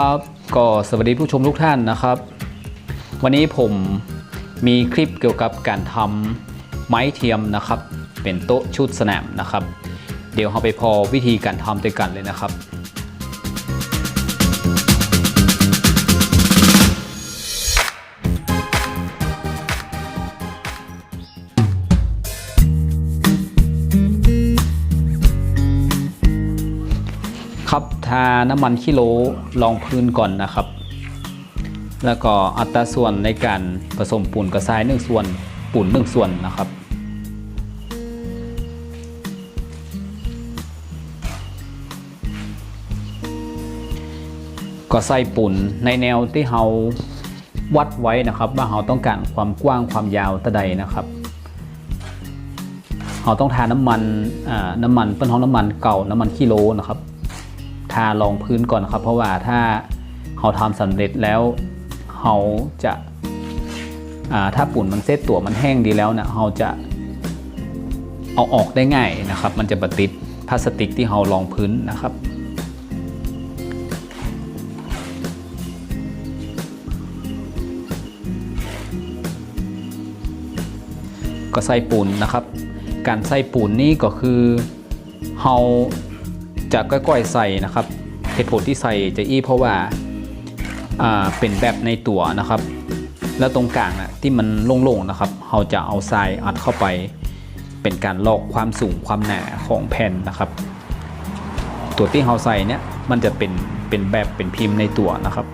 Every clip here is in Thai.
ครับก็สวัสดีผู้ชมทุกท่านนะครับ วันนี้ผมมีคลิปเกี่ยวกับการทำไม้เทียมนะครับ เป็นโต๊ะชุดสนามนะครับ เดี๋ยวเราไปพอวิธีการทำด้วยกันเลยนะครับ น้ำมันคิโลรองพื้นก่อนนะครับ แล้วก็อัตราส่วนในการผสมปูนกับทรายหนึ่งส่วนปูนหนึ่งส่วนนะครับก็ใส่ปูนในแนวที่เราวัดไว้นะครับ ว่าเราต้องการความกว้างความยาวตะใดนะครับเราต้องทาน้ำมันน้ำมันเป็นห้องน้ำมันเก่าน้ำมันกิโลนะครับ ทารองพื้นก่อนครับ เพราะว่าถ้าเราทำสำเร็จแล้วเราจะาถ้าปุ่นมันเซตตัวมันแห้งดีแล้วเนี่ยเราจะเอาออกได้ง่ายนะครับ มันจะบติดพลาสติกที่เรารองพื้นนะครับก็ใส่ปูนนะครับ การใส่ปูนนี่ก็คือเรา จะก้อยๆใส่นะครับเหตุผลที่ใส่จะอี้เพราะว่าอ่าเป็นแบบในตัวนะครับ แล้วตรงกลางนะที่มันโล่งๆนะครับ เราจะเอาทรายอัดเข้าไป เป็นการลอกความสูงความหนาของแผ่นนะครับ ตัวที่เราใส่เนี่ยมันจะเป็นเป็นแบบเป็นพิมพ์ในตัวนะครับ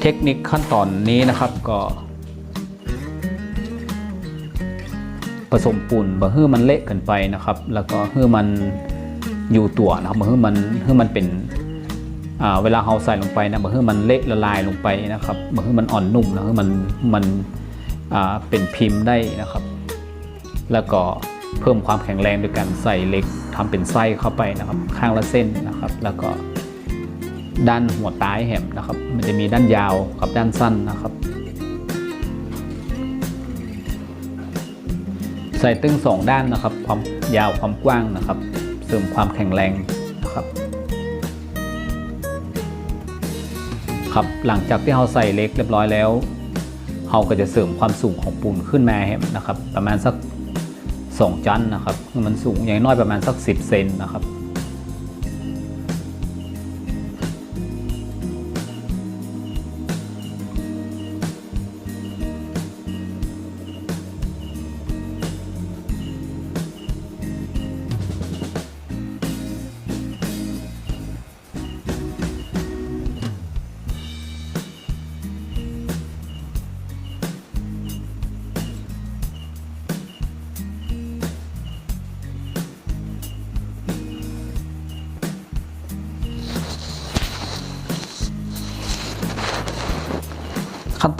เทคนิคขั้นตอนนี้นะครับก็ ผสมปูนบ่ให้มันเละเกินไปนะครับ แล้วก็ให้มันอยู่ตัวนะครับบ่ให้มันให้มันเป็นอ่าเวลาเราใส่ลงไปนะบ่ให้มันเละละลายลงไปนะครับบ่ให้มันอ่อนนุ่มนะให้มันมันอ่าเป็นพิมพ์ได้นะครับ แล้วก็เพิ่มความแข็งแรงโดยการใส่เหล็กทำเป็นไส้เข้าไปนะครับ ข้างละเส้นนะครับ แล้วก็ด้านหัวท้ายแหมนะครับ มันจะมีด้านยาวกับด้านสั้นนะครับ ใส่ตึงสองด้านนะครับ ความยาวความกว้างนะครับ เสริมความแข็งแรงนะครับครับหลังจากที่เราใส่เล็กเรียบร้อยแล้วเราก็จะเสริมความสูงของปูนขึ้นมาแหมนะครับ ประมาณสักสองจันนะครับมันสูงอย่างน้อยประมาณสัก 10เซนนะครับ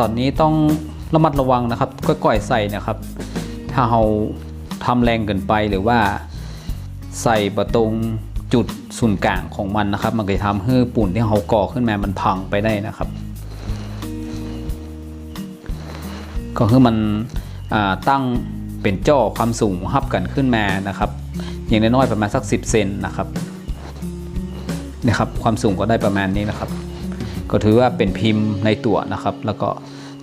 ตอนนี้ต้องระมัดระวังนะครับก้อยๆใส่นะครับ ถ้าเราทำแรงเกินไปหรือว่า ใส่ประตรงจุดศูนย์กลางของมันนะครับ มันก็จะทำให้ปูนที่เราก่อขึ้นมามันพังไปได้นะครับ ก็คือมันตั้งเป็นจ่อความสูงฮับกันขึ้นมานะครับ อย่างน้อยๆประมาณสัก 10 เซนนะครับนะครับ ความสูงก็ได้ประมาณนี้นะครับ ก็ถือว่าเป็นพิมพ์ในตัวนะครับ แล้วก็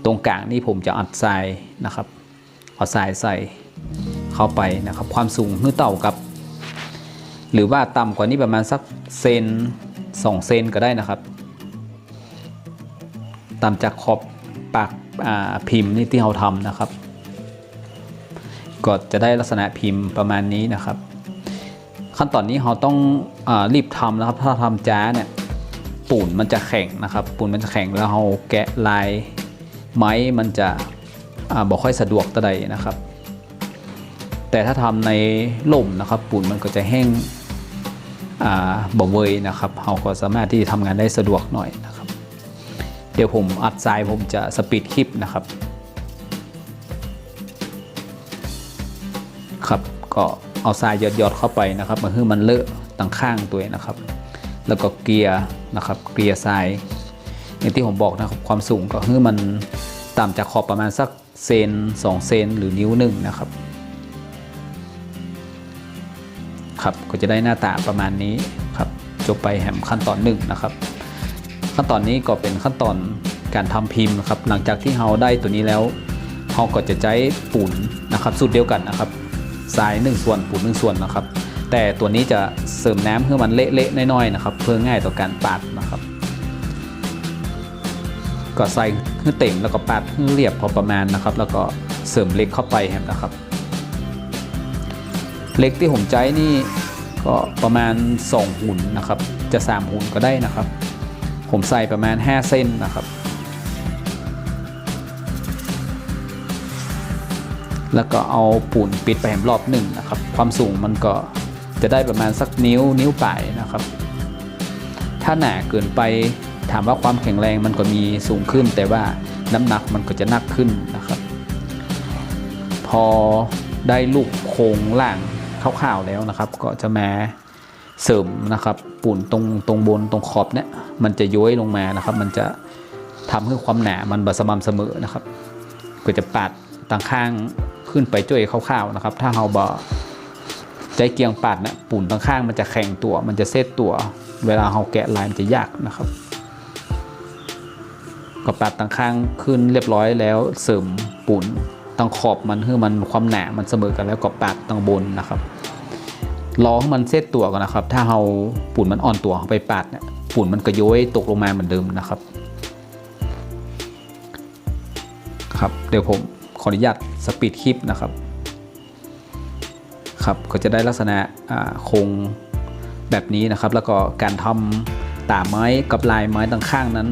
ตรงกลางนี่ผมจะอัดทรายนะครับเอาทรายใส่เข้าไปนะครับ ความสูงหื้อเต่ากับ หรือว่าต่ำกว่านี้ประมาณสักเซน2เซนก็ได้นะครับต่ำจากขอบปากาพิมพ์นี่ที่เราทำนะครับ ก็จะได้ลักษณะพิมพ์ประมาณนี้นะครับ ขั้นตอนนี้เราต้องอรีบทำนะครับ ถ้าทำจ้าเนี่ย ปูนมันจะแข็งนะครับ ปูนมันจะแข็งแล้วเราแกะลายไม้มันจะบอกค่อยสะดวกตะใดนะครับ แต่ถ้าทำในล่มนะครับปูนมันก็จะแห้งอ่าบ่เวยนะครับเราก็สามารถที่จะทำงานได้สะดวกหน่อยนะครับ เดี๋ยวผมอัดทรายผมจะสปีดคลิปนะครับครับก็เอาทรายหยอดๆเข้าไปนะครับมาให้มันเลอะตั้งข้างตัวนะครับ แล้วก็เกียร์นะครับ เกียร์ทรายอย่างที่ผมบอกนะครับความสูงก็คือมันต่ำจากขอบประมาณสักเซน2เซนหรือนิ้วหนึ่งนะครับครับก็จะได้หน้าตาประมาณนี้ครับจบไปแหมขั้นตอนหนึ่งนะครับ ขั้นตอนนี้ก็เป็นขั้นตอนการทำพิมพ์ครับ หลังจากที่เราได้ตัวนี้แล้วเราก็จะใช้ปูนนะครับสูตรเดียวกันนะครับทรายหนึ่งส่วนปูนหนึ่งส่วนนะครับ แต่ตัวนี้จะเสริมน้ำเพื่อมันเละๆน้อยๆนะครับ เพื่อง่ายต่อการปาดนะครับ ก็ใส่ให้เต็มแล้วก็ปาดให้เรียบพอประมาณนะครับ แล้วก็เสริมเล็กเข้าไปนะครับ เล็กที่ผมใช้นี่ก็ประมาณ 2 หุ่นนะครับ จะ 3 หุ่นก็ได้นะครับ ผมใส่ประมาณ 5 เส้นนะครับ แล้วก็เอาปูนปิดไปแหมรอบหนึ่งนะครับ ความสูงมันก็ จะได้ประมาณสักนิ้วนิ้วปลายนะครับ ถ้าหนาเกินไปถามว่าความแข็งแรงมันก็มีสูงขึ้น แต่ว่าน้ำหนักมันก็จะหนักขึ้นนะครับ พอได้ลูกโครงล่างคร่าวๆแล้วนะครับ ก็จะมาเสริมนะครับปูนตรงตรงบนตรงขอบเนี่ยมันจะย้อยลงมานะครับ มันจะทำให้ความหนามันบสม่ำเสมอนะครับ ก็จะปาดต่างข้างขึ้นไปจ้วยคร่าวๆนะครับ ถ้าเราบอ ใจเกียงปาดเนี่ยปูนต่างข้างมันจะแข็งตัว มันจะเซตตัว เวลาเราแกะลายมันจะยากนะครับก็ปาดต่างข้างขึ้นเรียบร้อยแล้วเสริมปูนตรงขอบมันให้มันความหนา มันเสมอกันแล้วก็ปาดตรงบนนะครับรอให้มันเซตตัวก่อนนะครับ ถ้าเราปูนมันอ่อนตัวไปปาดเนี่ยปูนมันก็ย้อยตกลงมาเหมือนเดิมนะครับครับเดี๋ยวผมขออนุญาตสปีดคลิปนะครับ ครับก็จะได้ลักษณะโครงแบบนี้นะครับ แล้วก็การทำตาไม้กับลายไม้ต่างข้างนั้น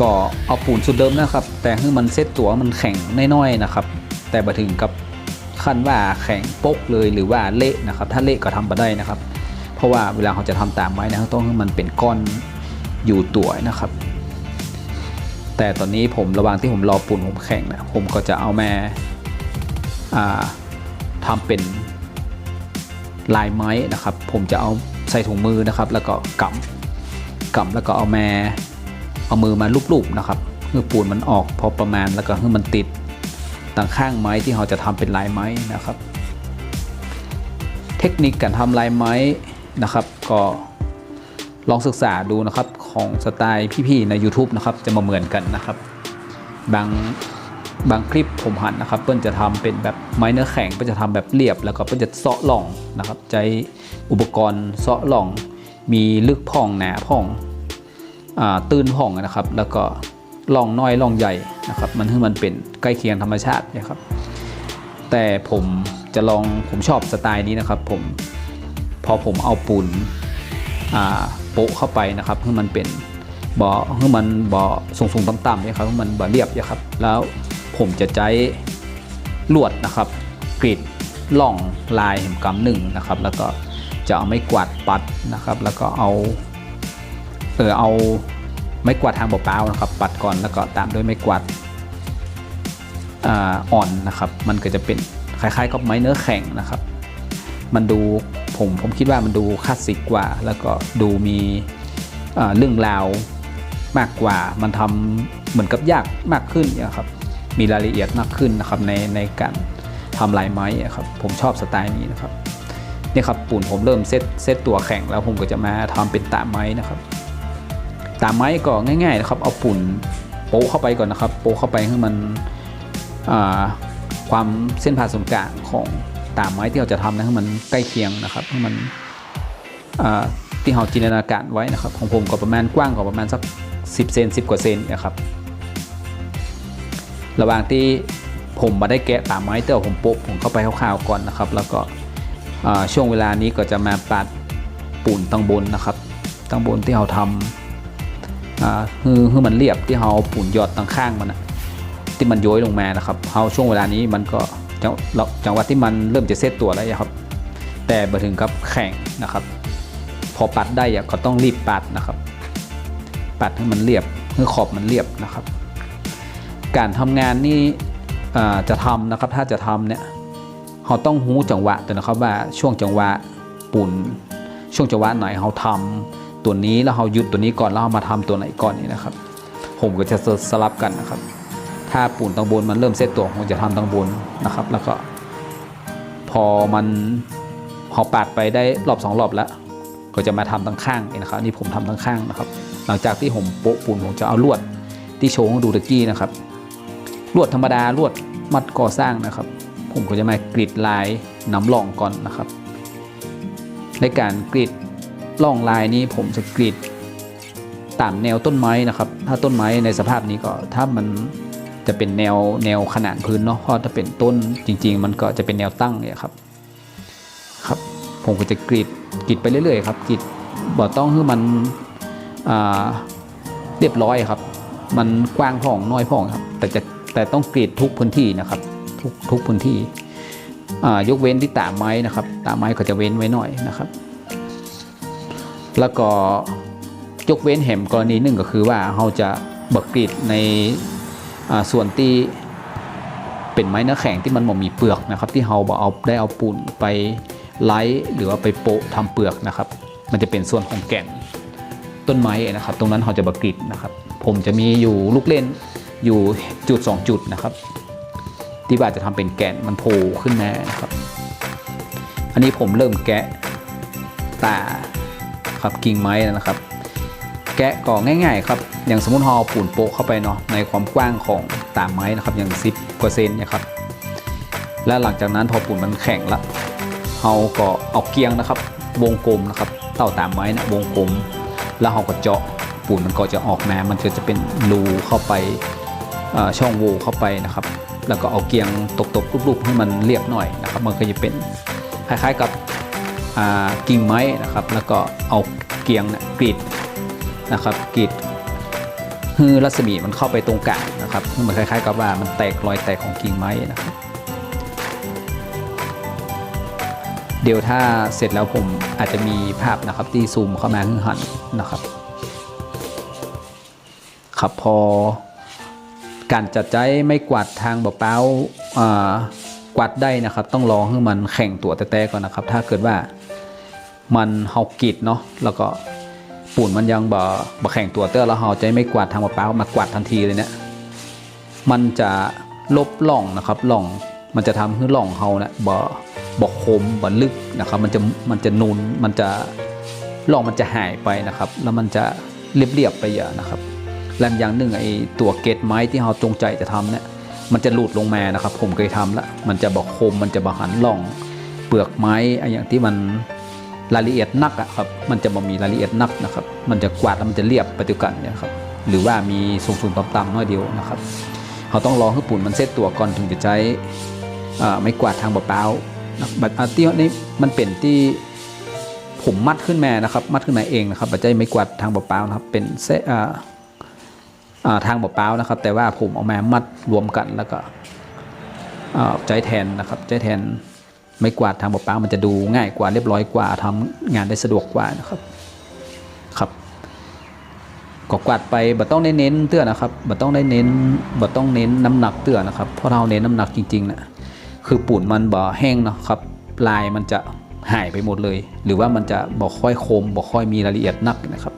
ก็เอาปูนสุดเดิมนะครับ แต่ให้มันเซตตัวมันแข็งน้อยๆนะครับ แต่มาถึงกับขั้นว่าแข็งโป๊กเลยหรือว่าเละนะครับ ถ้าเละก็ทำมาได้นะครับ เพราะว่าเวลาเขาจะทำตามไม้นะต้องให้มันเป็นก้อนอยู่ตัวนะครับ แต่ตอนนี้ผมระหว่างที่ผมรอปูนผมแข็งนะผมก็จะเอาแมาอ่า ทำเป็นลายไม้นะครับ ผมจะเอาใส่ถุงมือนะครับ แล้วก็กำกำแล้วก็เอาแมาเอามือมาลูบๆนะครับเพื่อปูนมันออกพอประมาณแล้วก็ให้มันติดต่างข้างไม้ที่เราจะทำเป็นลายไม้นะครับ เทคนิคการทำลายไม้นะครับ ก็ลองศึกษาดูนะครับของสไตล์พี่ๆใน YouTube นะครับจะมาเหมือนกันนะครับ บาง บางคลิปผมหันนะครับ เปิ้ลจะทำเป็นแบบไม้เนื้อแข็งเปิ้ลจะทำแบบเรียบ แล้วก็เปิ้ลจะเซาะหล่องนะครับใช้อุปกรณ์เซาะหล่อง มีลึกพ่องหนาพ่องอตื้นพ่องนะครับ แล้วก็ล่องน้อยล่องใหญ่นะครับ มันให้มันเป็นใกล้เคียงธรรมชาตินะครับ แต่ผมจะลองผมชอบสไตล์นี้นะครับ ผมพอผมเอาปูนอ่าโปะเข้าไปนะครับให้มันเป็นบ่อให้มันบ่อสูงๆต่ำๆเนี่ยครับให้มันบ่อเรียบเนี่ยครับแล้ว ผมจะใช้ลวดนะครับกรีดล่องลายเห็มกำหนึ่งนะครับ แล้วก็จะเอาไม้กวาดปัดนะครับ แล้วก็เอาเออเอาไม้กวาดทางเปล่าๆนะครับ ปัดก่อนแล้วก็ตามด้วยไม้กวาดอ่อนนะครับ มันก็จะเป็นคล้ายๆกับไม้เนื้อแข็งนะครับ มันดูผมผมคิดว่ามันดูคลาสสิกกว่า แล้วก็ดูมีเรื่องราวมากกว่า มันทำเหมือนกับยากมากขึ้นนี่ยครับ มีรายละเอียดมากขึ้นนะครับในในการทำลายไม้ครับผมชอบสไตล์นี้นะครับนี่ครับปูนผมเริ่มเซตเซตตัวแข็งแล้วผมก็จะมาทำเป็นตาไม้นะครับตาไม้ก็ง่าย ๆ นะครับ เอาปูนโปะเข้าไปก่อนนะครับ โปะเข้าไปให้มันความเส้นผ่าศูนย์กลางของตาไม้ที่เราจะทำนะให้มันใกล้เคียงนะครับให้มันที่เราจินตนาการไว้นะครับ ของผมก็ประมาณกว้างกว่าประมาณสัก 10เซน10 กว่าเซนนะครับ ระหว่างที่ผมมาได้แกะตาไม้เต้าผมโปะผมเข้าไปคร่าวๆก่อนนะครับ แล้วก็ช่วงเวลานี้ก็จะมาปัดปูนตั้งบนนะครับตั้งบนที่เราทำคือคือมันเรียบที่เราเอาปูนหยอดตั้งข้างมันอะที่มันย้อยลงมานะครับเอาช่วงเวลานี้มันก็จังจังหวะที่มันเริ่มจะเซตตัวแล้วครับ แต่มาถึงกับแข่งนะครับ พอปัดได้ก็ต้องรีบปัดนะครับ ปัดให้มันเรียบให้ขอบมันเรียบนะครับ การทำงานนี่จะทำนะครับถ้าจะทำเนี่ยเราต้องหูจังหวะแต่นะครับว่าช่วงจังหวะปุ่น ช่วงจังหวะไหนเราทำตัวนี้แล้วเราหยุดตัวนี้ก่อนแล้วเรามาทำตัวไหนก่อนนี่นะครับ ผมก็จะสลับกันนะครับ ถ้าปูนตังบนมันเริ่มเซตตัวผมจะทำตังบนนะครับ แล้วก็ พอมันพอปาดไปได้รอบสองรอบแล้ว ก็จะมาทำตั้งข้างเองนะครับนี่ผมทำตั้งข้างนะครับ หลังจากที่ผมโปะปูนผมจะเอาลวดที่โชว์ให้ดูตะกี้นะครับ ลวดธรรมดาลวดมัดก่อสร้างนะครับ ผมก็จะมากรีดลายน้ำล่องก่อนนะครับ ในการกรีดล่องลายนี้ผมจะกรีดตามแนวต้นไม้นะครับ ถ้าต้นไม้ในสภาพนี้ก็ถ้ามันจะเป็นแนวแนวขนานพื้นเนาะเพราะถ้าเป็นต้นจริง ๆ มันก็จะเป็นแนวตั้งเนี่ยครับครับ ผมก็จะกรีดกรีดไปเรื่อยๆครับกรีดบ่ต้องให้มันเรียบร้อยครับ มันกว้างพ่องน้อยพ่องครับ แต่จะ แต่ต้องกรีดทุกพื้นที่นะครับ ทุกทุกพื้นที่ยกเว้นที่ตาไม้นะครับ ตาไม้ก็จะเว้นไว้หน่อยนะครับ แล้วก็ยกเว้นแหมกรณีหนึ่งก็คือว่าเราจะบักกรีดในส่วนที่เป็นไม้เนื้อแข็งที่มันบ่มีเปลือกนะครับ ที่เราบอเอาได้เอาปูนไปไล้หรือว่าไปโปะทำเปลือกนะครับ มันจะเป็นส่วนของแก่นต้นไม้นะครับ ตรงนั้นเราจะบักรีดนะครับ ผมจะมีอยู่ลูกเล่น อยู่จุด 2 จุดนะครับที่ว่าจะทำเป็นแกนมันโผล่ขึ้นมานะครับ อันนี้ผมเริ่มแกะตาครับกิ่งไม้นะครับ แกะก็ง่ายๆครับ อย่างสมมติเราเอปูนโปะเข้าไปเนาะในความกว้างของตาไม้นะครับ อย่าง 10กว่าเซนนะครับ และหลังจากนั้นพอปูนมันแข็งละเราก็เอาเกียงนะครับ วงกลมนะครับ เต่าตามไม้นะวงกลม แล้วเราก็เจาะปูนมันก็จะออกมา มันก็จะเป็นรูเข้าไป ช่องโหว่เข้าไปนะครับ แล้วก็เอาเกียงตบๆรูปๆให้มันเรียบหน่อยนะครับ มันก็จะเป็นคล้ายๆกับกิ่งไม้นะครับ แล้วก็เอาเกียงนะกรีดนะครับกรีดฮือรัศมีมันเข้าไปตรงกลางนะครับมันคล้ายๆ กับว่ามันแตกรอยแตกของกิ่งไม้นะครับ เดี๋ยวถ้าเสร็จแล้วผมอาจจะมีภาพนะครับที่ซูมเข้ามาขึ้นหันนะครับ ครับพอ การจัดใจไม่กวาดทางเปล่าๆอ่ากวาดได้นะครับ ต้องรอให้มันแข่งตัวแต่ๆก่อนนะครับ ถ้าเกิดว่ามันเฮากรีดเนาะแล้วก็ปูนมันยังบ่บ่แข่งตัวเตอร์แล้วเฮาใจไม่กวาดทางเปล่าๆมากวาดทันทีเลยเนี่ยมันจะลบหล่องนะครับหล่องมันจะทำให้หล่องเฮาเนี่ยบ่บ่คมบ่ลึกนะครับ มันจะมันจะนูนมันจะหล่องมันจะหายไปนะครับ แล้วมันจะเรียบๆไปอย่างนะครับ และอย่างหนึ่งไอ้ตัวเกตไม้ที่เราจงใจจะทำเนี่ยมันจะหลุดลงมานะครับ ผมเคยทำแล้วมันจะบอกคมมันจะบหันล่อง เปลือกไม้ไอ้อย่างที่มันรายละเอียดนักอะครับมันจะบ่มีรายละเอียดนักนะครับ มันจะกวาดแล้วมันจะเรียบปด้วยกันเนี่ยครับหรือว่ามีสูงๆต่ำๆน้อยเดียวนะครับเราต้องรอให้ปุ่นมันเซตตัวก่อนถึงจะใช้ไม้กวาดทางเปล่าบัดอาร์ตี้นี่มันเป็นที่ผมมัดขึ้นมานะครับ มัดขึ้นมาเองนะครับบัดใจไม้กวาดทางเปล่าๆนะครับเป็นเซอ ทางเปล่าๆนะครับ แต่ว่าผมเอามามัดรวมกันแล้วก็ใจแทนนะครับใจแทนไม่กวาดทางเปล่าๆมันจะดูง่ายกว่าเรียบร้อยกว่าทำงานได้สะดวกกว่านะครับครับก็กวาดไปบัต้องได้เน้นเตื้อนะครับบัต้องได้เน้นบัต้องเน้นน้ำหนักเตื้อนะครับเพราะเราเน้นน้ำหนักจริงๆนะคือปูนมันบ่แห้งนะครับลายมันจะหายไปหมดเลย หรือว่ามันจะบ่ค่อยคมบ่ค่อยมีรายละเอียดนักนะครับ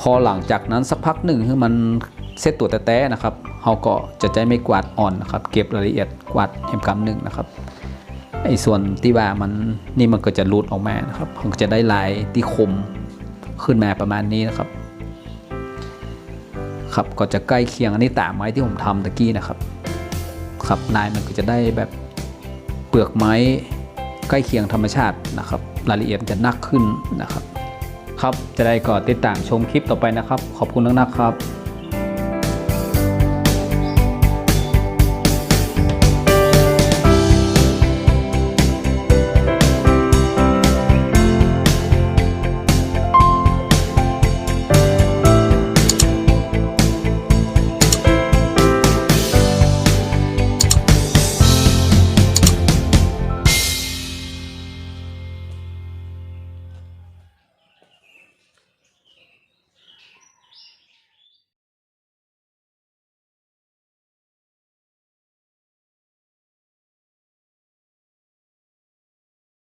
พอหลังจากนั้นสักพักหนึ่งคือมันเซตตัวแต่แต่ๆนะครับเขาก็จะใจไม่กวาดอ่อนนะครับ เก็บรายละเอียดกวาดเห็มกำหนึ่งนะครับไอ้ส่วนที่ว่ามันนี่มันก็จะรูดออกมานะครับมันก็จะได้ลายที่คมขึ้นมาประมาณนี้นะครับ ครับก็จะใกล้เคียงอันนี้ตามไม้ที่ผมทำตะกี้นะครับ ครับลายมันก็จะได้แบบเปลือกไม้ใกล้เคียงธรรมชาตินะครับ รายละเอียดจะนักขึ้นนะครับ ครับ จะได้ก็ติดตามชมคลิปต่อไปนะครับ ขอบคุณนักๆครับ